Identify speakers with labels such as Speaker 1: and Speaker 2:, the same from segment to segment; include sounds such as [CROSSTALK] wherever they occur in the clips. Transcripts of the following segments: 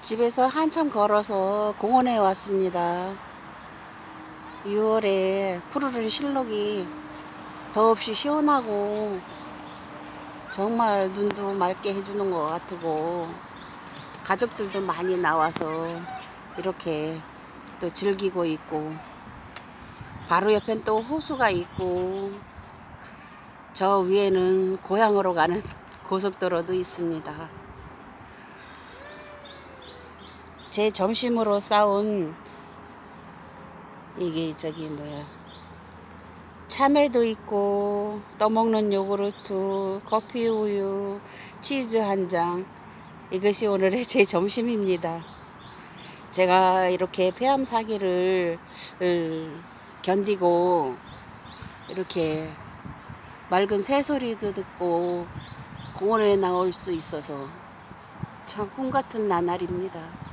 Speaker 1: 집에서 한참 걸어서 공원에 왔습니다. 6월에 푸르른 실록이 더없이 시원하고 정말 눈도 맑게 해주는 것 같고 가족들도 많이 나와서 이렇게 또 즐기고 있고 바로 옆엔 또 호수가 있고 저 위에는 고향으로 가는 [LAUGHS] 고속도로도 있습니다. 제 점심으로 싸온 이게 저기 뭐야 참외도 있고 떠먹는 요구르트, 커피 우유, 치즈 한 장. 이것이 오늘의 제 점심입니다. 제가 이렇게 폐암 사기를 을, 견디고 이렇게 맑은 새소리도 듣고 공원에 나올 수 있어서 참 꿈 같은 나날입니다.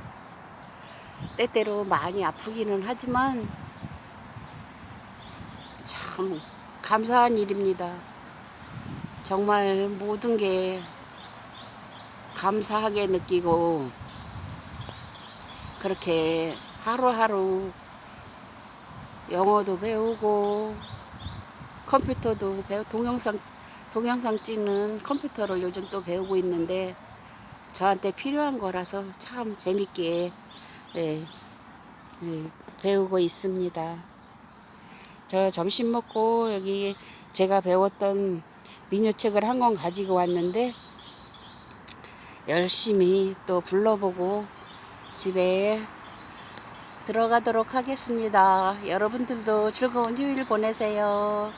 Speaker 1: 때때로 많이 아프기는 하지만 참 감사한 일입니다. 정말 모든 게 감사하게 느끼고 그렇게 하루하루 영어도 배우고 컴퓨터도 배우 동영상 동영상 찍는 컴퓨터를 요즘 또 배우고 있는데 저한테 필요한 거라서 참 재밌게 예, 예, 배우고 있습니다. 저 점심 먹고 여기 제가 배웠던 민요책을 한 권 가지고 왔는데 열심히 또 불러보고 집에 들어가도록 하겠습니다. 여러분들도 즐거운 휴일 보내세요.